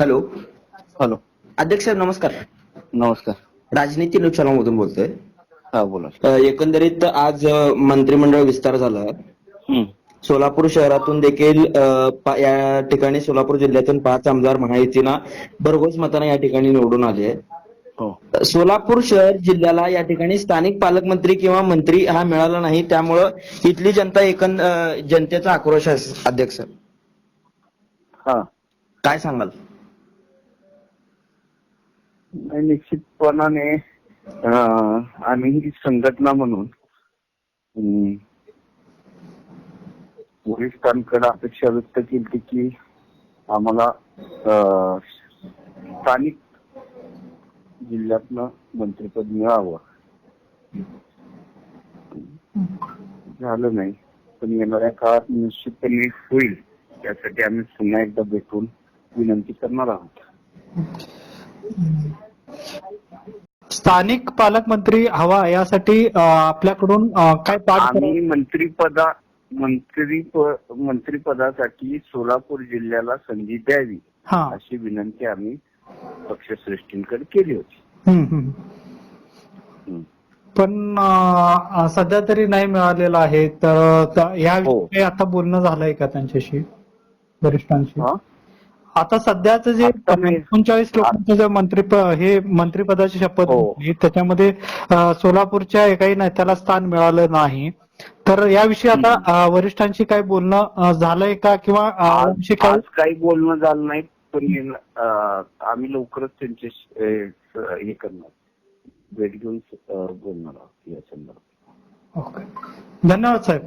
Hello. Hello. अध्यक्ष साहेब नमस्कार. नमस्कार. राजनीती मधून बोलतोय. हा बोला. अ, एकंदरीत आज अ, मंत्रिमंडळ विस्तार झाला. हम्म. सोलापूर शहरातून देखील अ, पा- या ठिकाणी सोलापूर जिल्ह्यातून पाच आमदार महायुतीना भरघोस मताने या ठिकाणी निवडून आले. हो. सोलापूर शहर जिल्ह्याला या ठिकाणी स्थानिक पालकमंत्री किंवा मंत्री हा मिळाला नाही. त्यामुळं इथली जनता एकंद अ, जनतेचा आक्रोश आहे अध्यक्ष हा. काय सांगाल? निश्चितपणाने आम्ही ही संघटना म्हणून वरिष्ठांकडे अपेक्षा व्यक्त केली की आम्हाला अं, स्थानिक जिल्ह्यातनं मंत्रिपद मिळावं. झालं नाही पण येणाऱ्या काळात निश्चितपणे होईल. त्यासाठी आम्ही पुन्हा एकदा भेटून विनंती करणार आहोत. स्थानिक पालकमंत्री हवा यासाठी आपल्याकडून काय पाठ आम्ही मंत्रीपदा मंत्री मंत्रिपदासाठी सोलापूर जिल्ह्याला संधी द्यावी हा अशी विनंती आम्ही पक्षश्रेष्ठींकडे केली होती हम्म, हम्म. हम्म. पण अ, सध्या तरी नाही मिळालेलं आहे तर या हो. विषयी आता बोलणं झालंय का त्यांच्याशी वरिष्ठांशी हा? आता सध्याचं जे एकोणचाळीस लोकांचं जे मंत्री हे मंत्रिपदाची शपथ हो. घेतली त्याच्यामध्ये सोलापूरच्या एकाही नेत्याला स्थान मिळालं नाही. तर याविषयी आता वरिष्ठांशी काय बोलणं झालंय का? किंवा काही बोलणं झालं नाही पण आम्ही लवकरच त्यांचे हे करणार. भेट घेऊन बोलणार आहोत या संदर्भात. ओके. धन्यवाद साहेब.